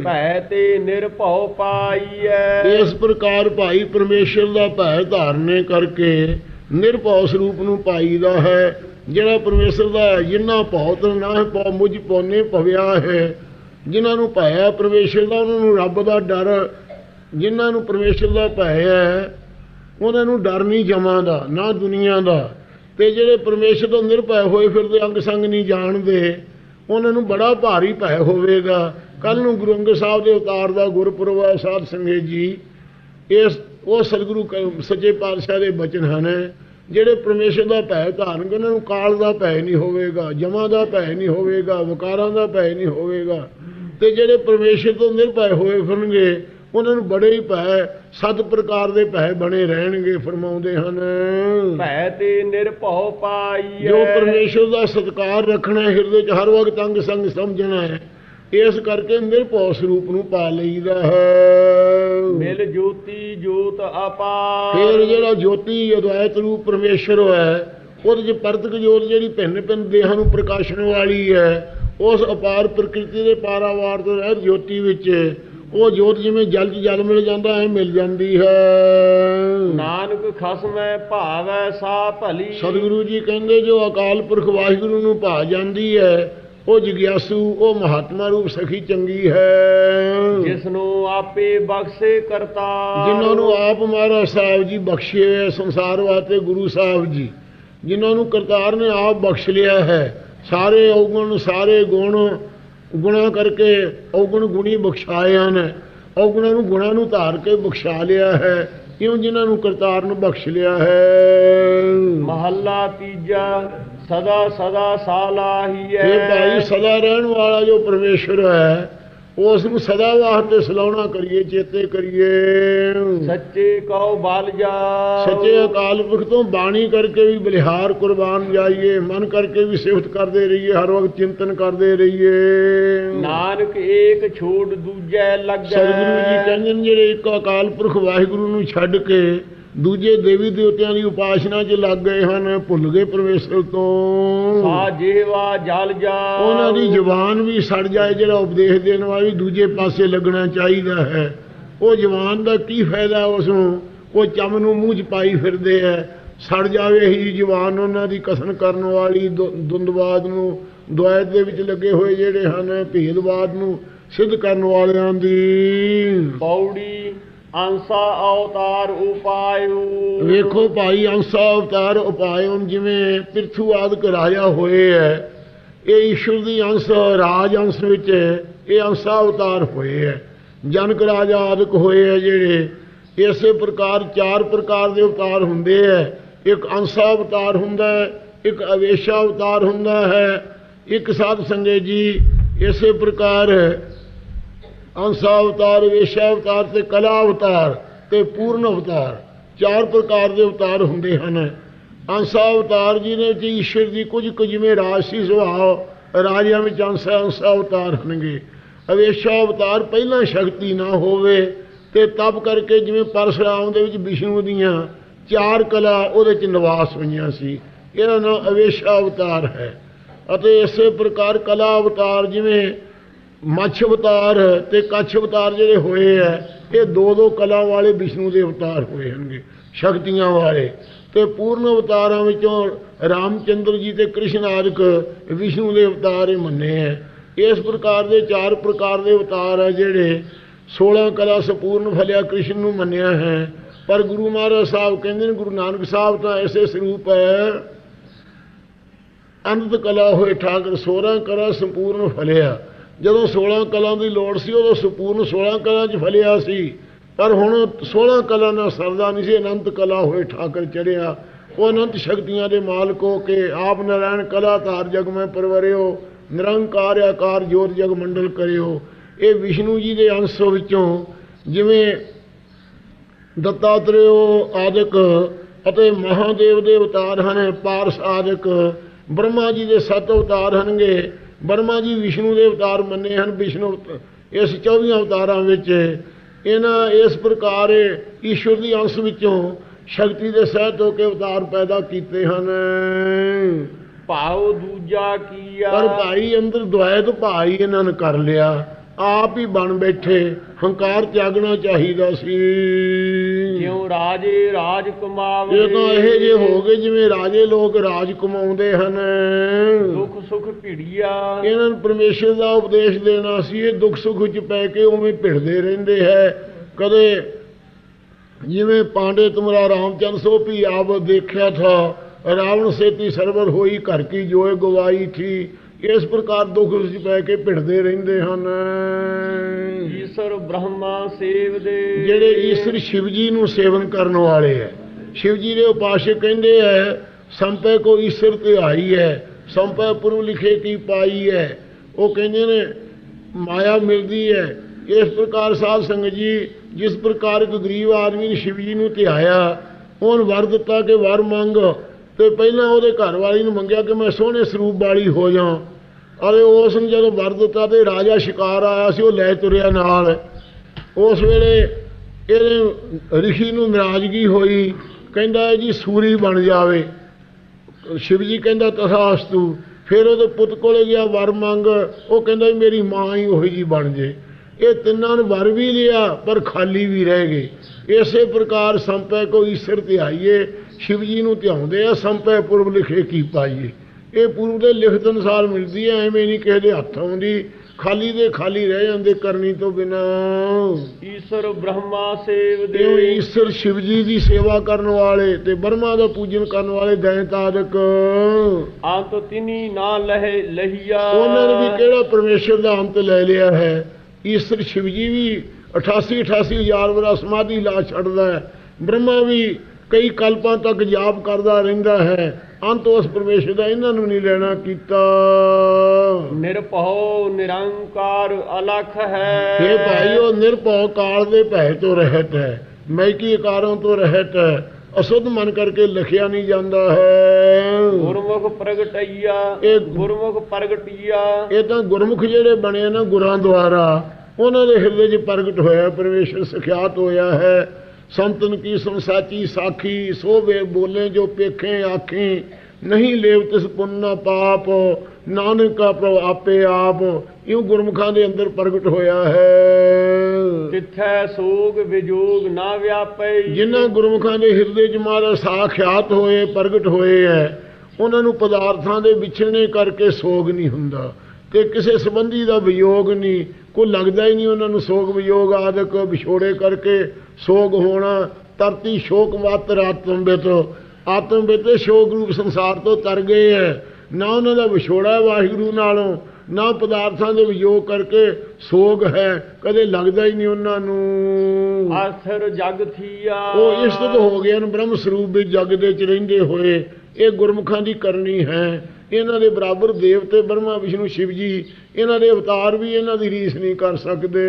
ਭੈ ਤੇ ਨਿਰਭਉ ਪਾਈਐ। ਇਸ ਪ੍ਰਕਾਰ ਭਾਈ ਪਰਮੇਸ਼ਰ ਦਾ ਭੈ ਧਾਰਨੇ ਕਰਕੇ ਨਿਰਭਉ ਸਰੂਪ ਨੂੰ ਪਾਈਦਾ ਹੈ। ਜਿਹੜਾ ਪਰਮੇਸ਼ਰ ਦਾ ਹੈ, ਜਿਨ੍ਹਾਂ ਭਉ ਤਨ ਨਾ ਪਉ ਮੁਝ ਪਉਨੇ ਭਵਿਆ ਹੈ ਜਿਨ੍ਹਾਂ ਨੂੰ ਭੈ ਹੈ ਪਰਮੇਸ਼ਰ ਦਾ ਉਹਨਾਂ ਨੂੰ ਰੱਬ ਦਾ ਡਰ। ਜਿਨ੍ਹਾਂ ਨੂੰ ਪਰਮੇਸ਼ਰ ਦਾ ਭੈ ਹੈ ਉਹਨਾਂ ਨੂੰ ਡਰ ਨਹੀਂ ਜਮਾਂ ਦਾ ਨਾ ਦੁਨੀਆ ਦਾ। ਤੇ ਜਿਹੜੇ ਪਰਮੇਸ਼ਰ ਤੋਂ ਨਿਰਭੈ ਹੋਏ ਫਿਰਦੇ ਅੰਗ ਸੰਗ ਨਹੀਂ ਜਾਣਦੇ, ਉਹਨਾਂ ਨੂੰ ਬੜਾ ਭਾਰੀ ਭੈ ਹੋਵੇਗਾ। ਕੱਲ ਨੂੰ ਗੁਰੂ ਅੰਗਦ ਸਾਹਿਬ ਦੇ ਅਵਤਾਰ ਦਾ ਗੁਰਪੁਰਬ ਹੈ, ਸਾਧ ਸੰਗਤ ਜੀ। ਇਸ, ਉਹ ਸਤਿਗੁਰੂ ਕ- ਸੱਚੇ ਪਾਤਸ਼ਾਹ ਦੇ ਬਚਨ ਹਨ, ਜਿਹੜੇ ਪਰਮੇਸ਼ਰ ਦਾ ਭੈ ਧਾਰਨ ਉਹਨਾਂ ਨੂੰ ਕਾਲ ਦਾ ਭੈ ਨਹੀਂ ਹੋਵੇਗਾ, ਜਮਾ ਦਾ ਭੈ ਨਹੀਂ ਹੋਵੇਗਾ, ਵਿਕਾਰਾਂ ਦਾ ਭੈ ਨਹੀਂ ਹੋਵੇਗਾ। ਤੇ ਜਿਹੜੇ ਪਰਮੇਸ਼ਰ ਤੋਂ ਨਿਰਭੈ ਹੋਏ ਫਿਰਨਗੇ ਉਹਨਾਂ ਨੂੰ ਬੜੇ ਹੀ ਭੈ ਸੱਤ ਪ੍ਰਕਾਰ ਦੇ ਭੈ ਬਣੇ ਰਹਿਣਗੇ ਫਰਮਾਉਂਦੇ ਹਨ। ਭੈ ਤੇ ਨਿਰਭਉ ਪਾਈਐ ਜੋ ਪਰਮੇਸ਼ਰ ਦਾ ਸਤਕਾਰ ਰੱਖਣਾ ਹੈ, ਹਿਰਦੇ 'ਚ ਹਰ ਵਕਤ ਅੰਗ ਸੰਗ ਸਮਝਣਾ ਹੈ ਇਸ ਕਰਕੇ ਨਿਰਭਉ ਸਰੂਪ ਨੂੰ ਪਾ ਲਈਦਾ ਹੈ। ਮਿਲ ਜੋਤੀ ਜੋਤ ਅਪਾਰ। ਫਿਰ ਜਿਹੜਾ ਜੋਤੀ ਅਦਵੈਤ ਰੂਪ ਪਰਮੇਸ਼ਰ ਹੈ ਉਹਦੇ 'ਚ ਪਰਤਕ ਜੋਤ ਜਿਹੜੀ ਭਿੰਨ ਭਿੰਨ ਦੇਹਾਂ ਨੂੰ ਪ੍ਰਕਾਸ਼ਣ ਵਾਲੀ ਹੈ ਉਸ ਅਪਾਰ ਪ੍ਰਕਿਰਤੀ ਦੇ ਪਾਰਾਵਾਰ ਤੋਂ ਰਹਿਤ ਜੋਤੀ ਵਿੱਚ ਉਹ ਜੋਤ ਜਿਵੇਂ ਜਲ 'ਚ ਜਲ ਮਿਲ ਜਾਂਦਾ ਐ ਮਿਲ ਜਾਂਦੀ ਹੈ। ਨਾਨਕ ਖਸਮੈ ਭਾਵੈ ਸਾ ਭਲੀ। ਸਤਿਗੁਰੂ ਜੀ ਕਹਿੰਦੇ ਜੋ ਅਕਾਲ ਪੁਰਖ ਵਾਹਿਗੁਰੂ ਨੂੰ ਭਾ ਜਾਂਦੀ ਹੈ ਉਹ ਜਿਗਿਆਸੂ ਉਹ ਮਹਾਤਮਾ ਰੂਪ ਸਖੀ ਚੰਗੀ ਹੈ। ਜਿਸ ਨੂੰ ਆਪੇ ਬਖਸ਼ੇ ਕਰਤਾ ਜਿਨ੍ਹਾਂ ਨੂੰ ਆਪ ਮਹਾਰਾਜ ਸਾਹਿਬ ਜੀ ਬਖਸ਼ੇ ਹੋਏ ਸੰਸਾਰ ਵਾਸਤੇ ਗੁਰੂ ਸਾਹਿਬ ਜੀ ਜਿਨ੍ਹਾਂ ਨੂੰ ਕਰਤਾਰ ਨੇ ਆਪ ਬਖਸ਼ ਲਿਆ ਹੈ। ਸਾਰੇ ਔਗਣ ਸਾਰੇ ਗੁਣ ਗੁਣਾ ਕਰਕੇ ਔਗਣ ਗੁਣੀ ਬਖਸ਼ਾਏ ਹਨ। ਔਗਣਾਂ ਨੂੰ ਗੁਣਾਂ ਨੂੰ ਧਾਰ ਕੇ ਬਖਸ਼ਾ ਲਿਆ ਹੈ। ਇਉਂ ਜਿਨ੍ਹਾਂ ਨੂੰ ਕਰਤਾਰ ਨੂੰ ਬਖਸ਼ ਲਿਆ ਹੈ? ਮਹੱਲਾ ਤੀਜਾ ਸਦਾ ਸਦਾ ਸਾਲਾਹੀਐ ਇਹ ਭਾਈ ਸਦਾ ਰਹਿਣ ਵਾਲਾ ਜੋ ਪਰਮੇਸ਼ਰ ਹੈ ਉਸ ਨੂੰ ਸਦਾ ਵਾਸਤੇ ਸਲਾਉਣਾ ਕਰੀਏ ਚੇਤੇ ਕਰੀਏ। ਸੱਚੇ ਕਉ ਬਲ ਜਾ ਸੱਚੇ ਅਕਾਲ ਪੁਰਖ ਤੋਂ ਬਾਣੀ ਕਰਕੇ ਵੀ ਬਲਿਹਾਰ ਕੁਰਬਾਨ ਜਾਈਏ ਮਨ ਕਰਕੇ ਵੀ ਸਿਫਤ ਕਰਦੇ ਰਹੀਏ ਹਰ ਵਕਤ ਚਿੰਤਨ ਕਰਦੇ ਰਹੀਏ। ਨਾਨਕ ਏਕ ਛੋੜ ਦੂਜੈ ਲੱਗੈ। ਸਤਿਗੁਰੂ ਜੀ ਕਹਿੰਦੇ ਨੇ ਜਿਹੜੇ ਇੱਕ ਅਕਾਲ ਪੁਰਖ ਵਾਹਿਗੁਰੂ ਨੂੰ ਛੱਡ ਕੇ ਦੂਜੇ ਦੇਵੀ ਦੇਵਤਿਆਂ ਦੀ ਉਪਾਸਨਾ 'ਚ ਲੱਗ ਗਏ ਹਨ ਭੁੱਲ ਗਏ ਪਰਮੇਸ਼ਰ ਤੋਂ। ਸਾ ਜੀਵਾ ਜਲ ਜਾ ਉਹਨਾਂ ਦੀ ਜ਼ੁਬਾਨ ਵੀ ਸੜ ਜਾਏ ਜਿਹੜਾ ਉਪਦੇਸ਼ ਦੇਣ ਵਾਲੀ ਦੂਜੇ ਪਾਸੇ ਲੱਗਣਾ ਚਾਹੀਦਾ ਹੈ। ਉਹ ਜ਼ੁਬਾਨ ਦਾ ਕੀ ਫਾਇਦਾ ਉਸ ਨੂੰ? ਉਹ ਚੰਮ ਨੂੰ ਮੂੰਹ 'ਚ ਪਾਈ ਫਿਰਦੇ ਐ ਸੜ ਜਾਵੇ ਇਹੀ ਜ਼ੁਬਾਨ ਉਹਨਾਂ ਦੀ ਕਸਨ ਕਰਨ ਵਾਲੀ ਦੁੰਦਵਾਦ ਨੂੰ ਦੁਆਇਤ ਦੇ ਵਿੱਚ ਲੱਗੇ ਹੋਏ ਜਿਹੜੇ ਹਨ ਭੇਦਵਾਦ ਨੂੰ ਸਿੱਧ ਕਰਨ ਵਾਲਿਆਂ ਦੀ। ਪੌੜੀ ਅੰਸਾ ਅਵਤਾਰ ਉਪਾਇਉ। ਵੇਖੋ ਭਾਈ, ਅੰਸਾ ਅਵਤਾਰ ਉਪਾਇਨ ਜਿਵੇਂ ਪਿਰਥੂ ਆਦਿਕ ਰਾਜਾ ਹੋਏ ਹੈ, ਇਹ ਈਸ਼ਵਰ ਦੀ ਅੰਸ਼, ਰਾਜ ਅੰਸ਼ ਵਿੱਚ ਇਹ ਅੰਸਾ ਅਵਤਾਰ ਹੋਏ ਹੈ। ਜਨਕ ਰਾਜਾ ਆਦਿਕ ਹੋਏ ਹੈ ਜਿਹੜੇ ਇਸੇ ਪ੍ਰਕਾਰ, ਚਾਰ ਪ੍ਰਕਾਰ ਦੇ ਅਵਤਾਰ ਹੁੰਦੇ ਹੈ। ਇੱਕ ਅੰਸਾ ਅਵਤਾਰ ਹੁੰਦਾ ਹੈ, ਇੱਕ ਅਵੇਸ਼ਾ ਅਵਤਾਰ ਹੁੰਦਾ ਹੈ, ਇੱਕ ਸਾਧ ਸੰਗੇ ਜੀ ਇਸੇ ਪ੍ਰਕਾਰ ਅੰਸਾ ਅਵਤਾਰ, ਵੇਸ਼ਾ ਅਵਤਾਰ ਤੇ ਕਲਾ ਅਵਤਾਰ ਤੇ ਪੂਰਨ ਅਵਤਾਰ। ਚਾਰ ਪ੍ਰਕਾਰ ਦੇ ਅਵਤਾਰ ਹੁੰਦੇ ਹਨ। ਅੰਸਾ ਅਵਤਾਰ ਜੀ ਨੇ ਜੀ ਈਸ਼ਵਰ ਦੀ ਕੁਝ ਕੁ ਜਿਵੇਂ ਰਾਸ਼ੀ ਸੁਭਾਅ, ਰਾਜਿਆਂ ਵਿੱਚ ਅੰਸਾ ਅੰਸਾ ਅਵਤਾਰ ਹਨਗੇ ਅਵੇਸ਼ਾ ਅਵਤਾਰ ਪਹਿਲਾਂ ਸ਼ਕਤੀ ਨਾ ਹੋਵੇ ਤੇ ਤਪ ਕਰਕੇ ਜਿਵੇਂ ਪਰਸ਼ਰਾਮ ਦੇ ਵਿੱਚ ਵਿਸ਼ਨੂੰ ਦੀਆਂ ਚਾਰ ਕਲਾ ਉਹਦੇ ਚ ਨਿਵਾਸ ਹੋਈਆਂ ਸੀ। ਇਹਦਾ ਨਾਮ ਅਵੇਸ਼ਾ ਅਵਤਾਰ ਹੈ। ਅਤੇ ਇਸੇ ਪ੍ਰਕਾਰ ਕਲਾ ਅਵਤਾਰ ਜਿਵੇਂ ਮੱਛ ਅਵਤਾਰ ਤੇ ਕੱਛ ਅਵਤਾਰ ਜਿਹੜੇ ਹੋਏ ਐ ਇਹ ਦੋ ਦੋ ਕਲਾ ਵਾਲੇ ਵਿਸ਼ਨੂੰ ਦੇ ਅਵਤਾਰ ਹੋਏ ਹਨਗੇ ਸ਼ਕਤੀਆਂ ਵਾਲੇ। ਤੇ ਪੂਰਨ ਅਵਤਾਰਾਂ ਵਿੱਚੋਂ ਰਾਮਚੰਦਰ ਜੀ ਤੇ ਕ੍ਰਿਸ਼ਨ ਆਦਿਕ ਵਿਸ਼ਨੂੰ ਦੇ ਅਵਤਾਰ ਇਹ ਮੰਨੇ ਐ ਇਸ ਪ੍ਰਕਾਰ ਦੇ ਚਾਰ ਪ੍ਰਕਾਰ ਦੇ ਅਵਤਾਰ ਆ ਜਿਹੜੇ 16 ਕਲਾ ਸੰਪੂਰਨ ਫਲਿਆ ਕ੍ਰਿਸ਼ਨ ਨੂੰ ਮੰਨਿਆ ਹੈ। ਪਰ ਗੁਰੂ ਮਹਾਰਾਜ ਸਾਹਿਬ ਕਹਿੰਦੇ ਨੇ, ਗੁਰੂ ਨਾਨਕ ਸਾਹਿਬ ਤਾਂ ਐਸੇ ਸਰੂਪ ਹੈ। ਅੰਤ ਕਲਾ ਹੋਏ ਠਾਕਰ 16 ਕਲਾ ਸੰਪੂਰਨ ਫਲਿਆ। ਜਦੋਂ 16 ਕਲਾਂ ਦੀ ਲੋੜ ਸੀ, ਉਦੋਂ ਸੰਪੂਰਨ 16 ਕਲਾਂ 'ਚ ਫਲਿਆ ਸੀ। ਪਰ ਹੁਣ 16 ਕਲਾਂ ਨਾਲ ਸਰਦਾ ਨਹੀਂ ਸੀ, ਅਨੰਤ ਕਲਾ ਹੋਏ ਠਾਕਰ ਚੜਿਆ ਉਹ ਅਨੰਤ ਸ਼ਕਤੀਆਂ ਦੇ ਮਾਲਕ ਹੋ ਕੇ ਆਪ ਨਾਰਾਇਣ ਕਲਾ ਧਾਰ ਜਗ ਮੈਂ ਪਰਵਰਿਓ, ਨਿਰੰਕਾਰ ਆਕਾਰ ਜੋਤ ਜਗ ਮੰਡਲ ਕਰਿਓ। ਇਹ ਵਿਸ਼ਨੂੰ ਜੀ ਦੇ ਅੰਸ਼ ਵਿੱਚੋਂ ਜਿਵੇਂ ਦੱਤਾਤਰੇਓ ਆਦਿਕ ਅਤੇ ਮਹਾਦੇਵ ਦੇ ਅਵਤਾਰ ਹਨ, ਪਾਰਸ ਆਦਿਕ, ਬ੍ਰਹਮਾ ਜੀ ਦੇ ਸੱਤ ਅਵਤਾਰ ਹਨਗੇ ਬ੍ਰਹਮਾ ਜੀ ਵਿਸ਼ਨੂੰ ਦੇ ਅਵਤਾਰ ਮੰਨੇ ਹਨ ਵਿਸ਼ਨੂੰ ਇਸ 24 ਅਵਤਾਰਾਂ ਵਿੱਚ ਇਹਨਾਂ ਇਸ ਪ੍ਰਕਾਰ ਈਸ਼ਵਰ ਦੀ ਅੰਸ਼ ਵਿੱਚੋਂ ਸ਼ਕਤੀ ਦੇ ਸਹਿਤ ਹੋ ਕੇ ਅਵਤਾਰ ਪੈਦਾ ਕੀਤੇ ਹਨ। ਭਾਉ ਦੂਜਾ ਕੀਆ। ਪਰ ਭਾਈ ਅੰਦਰ ਦੁਆਇਤ ਭਾਈ ਇਹਨਾਂ ਨੇ ਕਰ ਲਿਆ। ਆਪ ਹੀ ਬਣ ਬੈਠੇ ਹੰਕਾਰ ਤਿਆਗਣਾ ਚਾਹੀਦਾ ਸੀ। ਜਿਉ ਰਾਜੇ ਰਾਜ ਕਮਾਵੇ। ਇਹ ਤਾਂ ਇਹ ਜੇ ਹੋ ਗਏ ਜਿਵੇਂ ਰਾਜੇ ਲੋਕ ਰਾਜ ਕਮਾਉਂਦੇ ਹਨ। ਦੁੱਖ ਸੁਖ ਭਿੜੀਆ। ਇਹਨਾਂ ਨੂੰ ਪਰਮੇਸ਼ਰ ਦਾ ਉਪਦੇਸ਼ ਦੇਣਾ ਸੀ ਇਹ ਦੁੱਖ ਸੁੱਖ ਵਿੱਚ ਪੈ ਕੇ ਉਵੇਂ ਭਿੜਦੇ ਰਹਿੰਦੇ ਹੈ। ਕਦੇ ਜਿਵੇਂ ਪਾਂਡੇ ਤੁਮਰਾ ਰਾਮਚੰਦ ਸੋ ਵੀ ਆਪ ਦੇਖਿਆ ਥਾ ਰਾਵਣ ਸੇਤੀ ਸਰਵਰ ਹੋਈ ਘਰ ਕੀ ਜੋਏ ਗਵਾਈ ਥੀ। ਇਸ ਪ੍ਰਕਾਰ ਦੁੱਖ ਵਿੱਚ ਪੈ ਕੇ ਭਿੜਦੇ ਰਹਿੰਦੇ ਹਨ। ਈਸ਼ਰ ਬ੍ਰਹਮਾ ਸੇਵ ਦੇ ਜਿਹੜੇ ਈਸ਼ਰ ਸ਼ਿਵ ਜੀ ਨੂੰ ਸੇਵਨ ਕਰਨ ਵਾਲੇ ਹੈ। ਸ਼ਿਵ ਜੀ ਦੇ ਉਪਾਸ਼ਕ ਕਹਿੰਦੇ ਹੈ ਸੰਪੈ ਕੋ ਈਸ਼ਰ ਤੇ ਆਈ ਹੈ ਸੰਪੈ ਪੁਰਬ ਲਿਖੇ ਕੀ ਪਾਈ ਹੈ। ਉਹ ਕਹਿੰਦੇ ਨੇ ਮਾਇਆ ਮਿਲਦੀ ਹੈ। ਇਸ ਪ੍ਰਕਾਰ ਸਾਧ ਸੰਗਤ ਜੀ ਜਿਸ ਪ੍ਰਕਾਰ ਇੱਕ ਗਰੀਬ ਆਦਮੀ ਨੇ ਸ਼ਿਵ ਜੀ ਨੂੰ ਧਿਆਇਆ ਉਹਨ ਵਰ ਦਿੱਤਾ ਕਿ ਵਰ ਮੰਗ ਤੇ ਪਹਿਲਾਂ ਉਹਦੇ ਘਰ ਵਾਲੀ ਨੂੰ ਮੰਗਿਆ ਕਿ ਮੈਂ ਸੋਹਣੇ ਸਰੂਪ ਵਾਲੀ ਹੋ ਜਾ ਅਰੇ ਉਸ ਨੂੰ ਜਦੋਂ ਵਰ ਦਿੱਤਾ ਤੇ ਰਾਜਾ ਸ਼ਿਕਾਰ ਆਇਆ ਸੀ, ਉਹ ਲੈ ਤੁਰਿਆ ਨਾਲ। ਉਸ ਵੇਲੇ ਇਹਨੇ ਰਿਸ਼ੀ ਨੂੰ ਨਾਰਾਜ਼ਗੀ ਹੋਈ, ਕਹਿੰਦਾ ਜੀ ਸੂਰੀ ਬਣ ਜਾਵੇ। ਸ਼ਿਵ ਜੀ ਕਹਿੰਦਾ ਤਥਾਸਤੂ। ਫਿਰ ਉਹਦੇ ਪੁੱਤ ਕੋਲੇ ਗਿਆ ਵਰ ਮੰਗ, ਉਹ ਕਹਿੰਦਾ ਮੇਰੀ ਮਾਂ ਹੀ ਉਹੀ ਜੀ ਬਣ ਜੇ। ਇਹ ਤਿੰਨਾਂ ਨੂੰ ਵਰ ਵੀ ਲਿਆ, ਪਰ ਖਾਲੀ ਵੀ ਰਹਿ ਗਏ। ਇਸੇ ਪ੍ਰਕਾਰ ਸੰਪੈ ਕੋ ਈਸ਼ਰ ਆਈਏ ਸ਼ਿਵ ਜੀ ਨੂੰ ਧਿਆਉਂਦੇ ਆ ਸੰਪੈ ਪੁਰਬ ਲਿਖੇ ਕੀ ਪਾਈਏ। ਇਹ ਪੁਰਬ ਦੇ ਲਿਖਤ ਅਨੁਸਾਰ ਮਿਲਦੀ ਹੈ ਐਵੇਂ ਨਹੀਂ ਕਿਸੇ ਦੇ ਹੱਥ ਆਉਂਦੀ। ਖਾਲੀ ਦੇ ਖਾਲੀ ਰਹਿ ਜਾਂਦੇ ਕਰਨੀ ਤੋਂ ਬਿਨਾ। ਈਸ਼ਰ ਬ੍ਰਹਮਾ ਸੇਵ ਦੇ। ਉਹ ਈਸ਼ਰ ਸ਼ਿਵ ਜੀ ਦੀ ਸੇਵਾ ਕਰਨ ਵਾਲੇ ਤੇ ਬਰਮਾ ਦਾ ਪੂਜਨ ਕਰਨ ਵਾਲੇ ਦੈਂਤ ਆਦਿਕ ਅੰਤ ਤਿਨੀ ਨਾ ਲਹਿ ਲਹੀਆ। ਉਹਨਾਂ ਨੇ ਵੀ ਕਿਹੜਾ ਪਰਮੇਸ਼ਰ ਦਾ ਅੰਤ ਲੈ ਲਿਆ ਹੈ? ਈਸ਼ਰ ਸ਼ਿਵ ਜੀ ਵੀ 88 88 ਹਜ਼ਾਰ ਵਰਾ ਸਮਾਧੀ ਲਾ ਛੱਡਦਾ ਹੈ। ਬ੍ਰਹਮਾ ਵੀ ਕਈ ਕਲਪਾਂ ਤੱਕ ਜਾਪ ਕਰਦਾ ਰਹਿੰਦਾ ਹੈ। ਅੰਤ ਉਸ ਪਰਮੇਸ਼ਰ ਦਾ ਇਹਨਾਂ ਨੂੰ ਨਹੀਂ ਲੈਣਾ ਕੀਤਾ। ਨਿਰਭਉ ਨਿਰੰਕਾਰ ਅਲਖ ਹੈ। ਇਹ ਭਾਈ ਉਹ ਨਿਰਭਉ ਕਾਲ ਦੇ ਭੈ ਤੋਂ ਰਹਿਤ ਹੈ। ਮੈਕੀ ਆਕਾਰਾਂ ਤੋਂ ਰਹਿਤ ਹੈ। ਅਸੁੱਧ ਮਨ ਕਰਕੇ ਲਿਖਿਆ ਨਹੀਂ ਜਾਂਦਾ ਹੈ। ਗੁਰਮੁਖ ਪ੍ਰਗਟਈਆ ਇਹ- ਗੁਰਮੁਖ ਪ੍ਰਗਟਈਆ। ਇਹ ਤਾਂ ਗੁਰਮੁਖ ਜਿਹੜੇ ਬਣੇ ਨਾ ਗੁਰਾਂ ਦੁਆਰਾ ਉਹਨਾਂ ਦੇ ਹਿਰਦੇ 'ਚ ਪ੍ਰਗਟ ਹੋਇਆ ਪਰਮੇਸ਼ਰ ਸਖਿਆਤ ਹੋਇਆ ਹੈ। ਸੰਤਨ ਕੀ ਸੰਸਾਚੀ ਸਾਖੀ ਸੋ ਵੇ ਬੋਲੇ ਜੋ ਪੇਖੇ ਆਖੀ। ਨਹੀਂ ਲੇਵ ਤਿਸ ਪੁੰਨਾ ਪਾਪ ਨਾਨਕ ਕਾ ਪ੍ਰਭ ਆਪੇ ਆਪ। ਇਉਂ ਗੁਰਮੁਖਾਂ ਦੇ ਅੰਦਰ ਪ੍ਰਗਟ ਹੋਇਆ ਹੈ। ਤਿੱਥੈ ਸੋਗ ਵਿਜੋਗ ਨਾ ਵਿਆਪੈ। ਜਿਨ੍ਹਾਂ ਗੁਰਮੁਖਾਂ ਦੇ ਹਿਰਦੇ 'ਚ ਮਹਾਰਾਜ ਸਾਖਿਆਤ ਹੋਏ ਪ੍ਰਗਟ ਹੋਏ ਹੈ ਉਹਨਾਂ ਨੂੰ ਪਦਾਰਥਾਂ ਦੇ ਵਿਛੜਨੇ ਕਰਕੇ ਸੋਗ ਨਹੀਂ ਹੁੰਦਾ ਤੇ ਕਿਸੇ ਸੰਬੰਧੀ ਦਾ ਵਿਯੋਗ ਨਹੀਂ। ਕੋਈ ਲੱਗਦਾ ਹੀ ਨਹੀਂ ਉਹਨਾਂ ਨੂੰ ਸੋਗ ਵਿਯੋਗ ਆਦਿਕ ਵਿਛੋੜੇ ਕਰਕੇ ਸੋਗ ਹੋਣਾ ਤਰਤੀ ਸ਼ੋਕ ਮਾਤਰ ਆਤਮ ਬਿਤ ਆਤਮ ਬਿਤ ਸ਼ੋਕ ਰੂਪ ਸੰਸਾਰ ਤੋਂ ਤਰ ਗਏ ਹੈ ਨਾ ਉਹਨਾਂ ਦਾ ਵਿਛੋੜਾ ਵਾਹਿਗੁਰੂ ਨਾਲੋਂ ਨਾ ਪਦਾਰਥਾਂ ਦੇ ਵਿਯੋਗ ਕਰਕੇ ਸੋਗ ਹੈ ਕਦੇ ਲੱਗਦਾ ਹੀ ਨਹੀਂ ਉਹਨਾਂ ਨੂੰ। ਆਸਰ ਜਗ ਥੀਆ। ਉਹ ਇਸਤਤ ਹੋ ਗਏ ਹਨ ਬ੍ਰਹਮ ਸਰੂਪ ਵਿੱਚ ਜਗ ਦੇ ਚ ਰਹਿੰਦੇ ਹੋਏ। ਇਹ ਗੁਰਮੁਖਾਂ ਦੀ ਕਰਨੀ ਹੈ। ਇਹਨਾਂ ਦੇ ਬਰਾਬਰ ਦੇਵਤੇ ਬ੍ਰਹਮਾ ਵਿਸ਼ਨੂੰ ਸ਼ਿਵ ਜੀ ਇਹਨਾਂ ਦੇ ਅਵਤਾਰ ਵੀ ਇਹਨਾਂ ਦੀ ਰੀਸ ਨਹੀਂ ਕਰ ਸਕਦੇ।